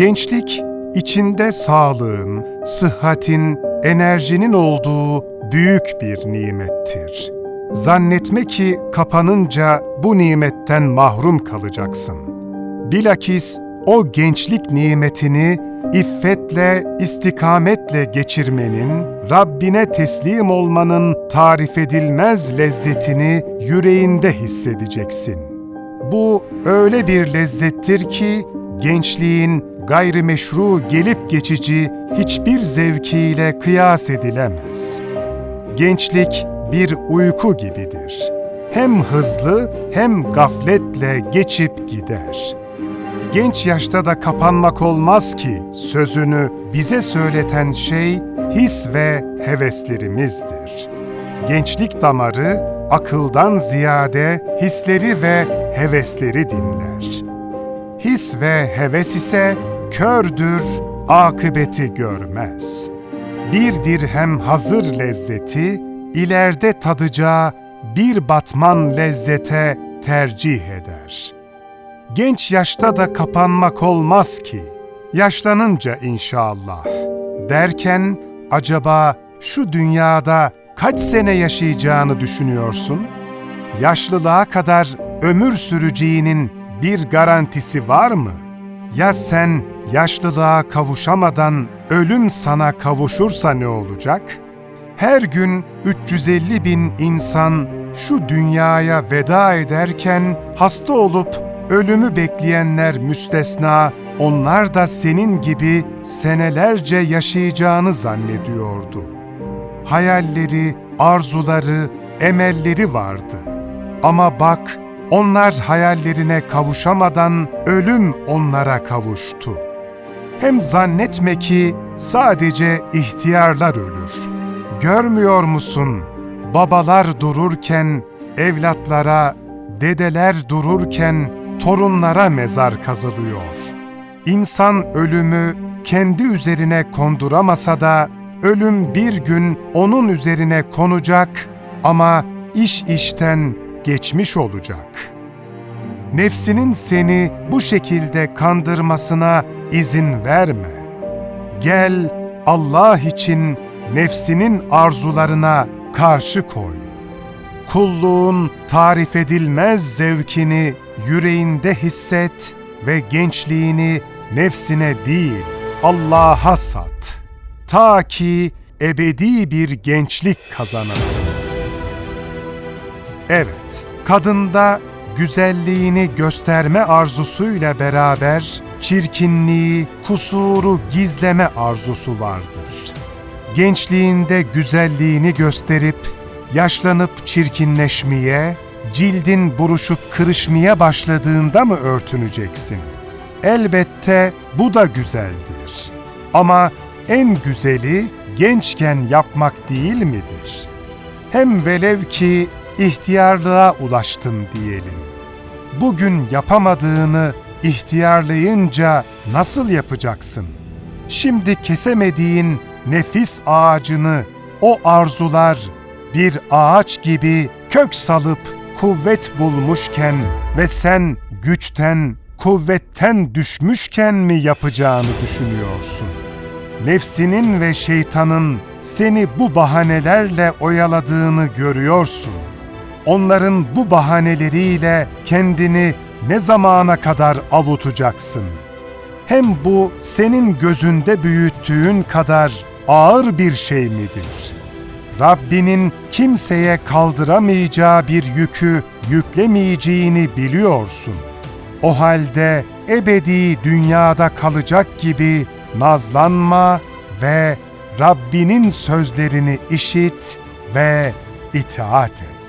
Gençlik, içinde sağlığın, sıhhatin, enerjinin olduğu büyük bir nimettir. Zannetme ki kapanınca bu nimetten mahrum kalacaksın. Bilakis o gençlik nimetini iffetle, istikametle geçirmenin, Rabbine teslim olmanın tarif edilmez lezzetini yüreğinde hissedeceksin. Bu öyle bir lezzettir ki gençliğin gayrimeşru gelip geçici hiçbir zevkiyle kıyas edilemez. Gençlik bir uyku gibidir. Hem hızlı hem gafletle geçip gider. Genç yaşta da kapanmak olmaz ki sözünü bize söyleten şey his ve heveslerimizdir. Gençlik damarı akıldan ziyade hisleri ve hevesleri dinler. His ve heves ise kördür, akıbeti görmez. Bir dirhem hazır lezzeti, ileride tadacağı bir batman lezzete tercih eder. Genç yaşta da kapanmak olmaz ki, yaşlanınca inşallah. Derken acaba şu dünyada kaç sene yaşayacağını düşünüyorsun? Yaşlılığa kadar ömür süreceğinin bir garantisi var mı? Ya sen yaşlılığa kavuşamadan ölüm sana kavuşursa ne olacak? Her gün 350 bin insan şu dünyaya veda ederken hasta olup ölümü bekleyenler müstesna, onlar da senin gibi senelerce yaşayacağını zannediyordu. Hayalleri, arzuları, emelleri vardı. Ama bak, onlar hayallerine kavuşamadan ölüm onlara kavuştu. Hem zannetme ki sadece ihtiyarlar ölür. Görmüyor musun? Babalar dururken evlatlara, dedeler dururken torunlara mezar kazılıyor. İnsan ölümü kendi üzerine konduramasa da ölüm bir gün onun üzerine konacak ama iş işten geçmiş olacak. Nefsinin seni bu şekilde kandırmasına izin verme. Gel Allah için nefsinin arzularına karşı koy. Kulluğun tarif edilmez zevkini yüreğinde hisset ve gençliğini nefsine değil Allah'a sat. Ta ki ebedi bir gençlik kazanasın. Evet, kadında güzelliğini gösterme arzusuyla beraber çirkinliği, kusuru gizleme arzusu vardır. Gençliğinde güzelliğini gösterip yaşlanıp çirkinleşmeye, cildin buruşup kırışmaya başladığında mı örtüneceksin? Elbette bu da güzeldir. Ama en güzeli gençken yapmak değil midir? Hem velev ki ihtiyarlığa ulaştın diyelim. Bugün yapamadığını ihtiyarlayınca nasıl yapacaksın? Şimdi kesemediğin nefis ağacını o arzular bir ağaç gibi kök salıp kuvvet bulmuşken ve sen güçten, kuvvetten düşmüşken mi yapacağını düşünüyorsun? Nefsinin ve şeytanın seni bu bahanelerle oyaladığını görüyorsun. Onların bu bahaneleriyle kendini ne zamana kadar avutacaksın? Hem bu senin gözünde büyüttüğün kadar ağır bir şey midir? Rabbinin kimseye kaldıramayacağı bir yükü yüklemeyeceğini biliyorsun. O halde ebedi dünyada kalacak gibi nazlanma ve Rabbinin sözlerini işit ve itaat et.